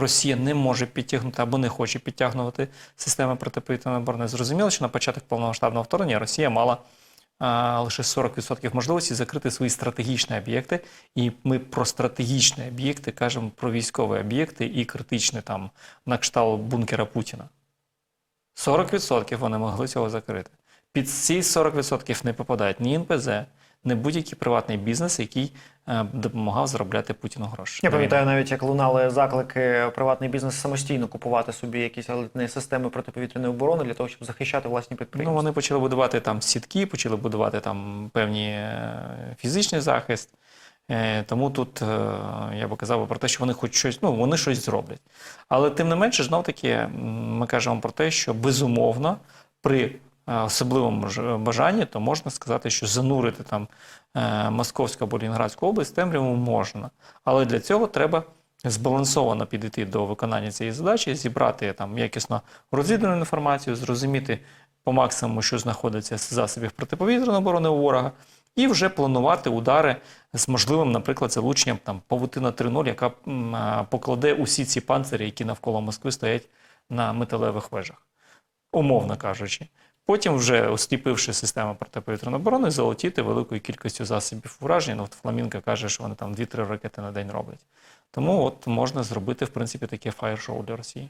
Росія не може підтягнути або не хоче підтягнути системи протиповітряної оборони. Зрозуміло, що на початок повномасштабного вторгнення Росія мала а, лише 40% можливості закрити свої стратегічні об'єкти. І ми про стратегічні об'єкти кажемо про військові об'єкти і критичні там на кшталт бункера Путіна. 40% вони могли цього закрити. Під ці 40% не попадають ні НПЗ, ні будь-який приватний бізнес, який е, допомагав заробляти Путіну гроші. Я пам'ятаю навіть, як лунали заклики приватний бізнес самостійно купувати собі якісь елітні системи протиповітряної оборони для того, щоб захищати власні підприємства. Ну, вони почали будувати там сітки, почали будувати там певні е, фізичний захист. Е, Тому тут е, я би казав про те, що вони хоч щось, ну вони щось зроблять. Але тим не менше, знов таки, ми кажемо про те, що безумовно при е, особливому бажанні, то можна сказати, що занурити там е, Московську або Лінградську область темряву можна. Але для цього треба збалансовано підійти до виконання цієї задачі, зібрати там якісно розвідувану інформацію, зрозуміти по максимуму, що знаходиться з засобів протиповітряної оборони у ворога, і вже планувати удари з можливим, наприклад, залученням там павутина 3.0, яка покладе усі ці панцирі, які навколо Москви стоять на металевих вежах, умовно кажучи. Потім, вже осліпивши систему протиповітряної оборони, залетіти великою кількістю засобів ураження. Ну, от Фламінка каже, що вони там 2-3 ракети на день роблять. Тому от можна зробити, в принципі, таке фаєр-шоу для Росії.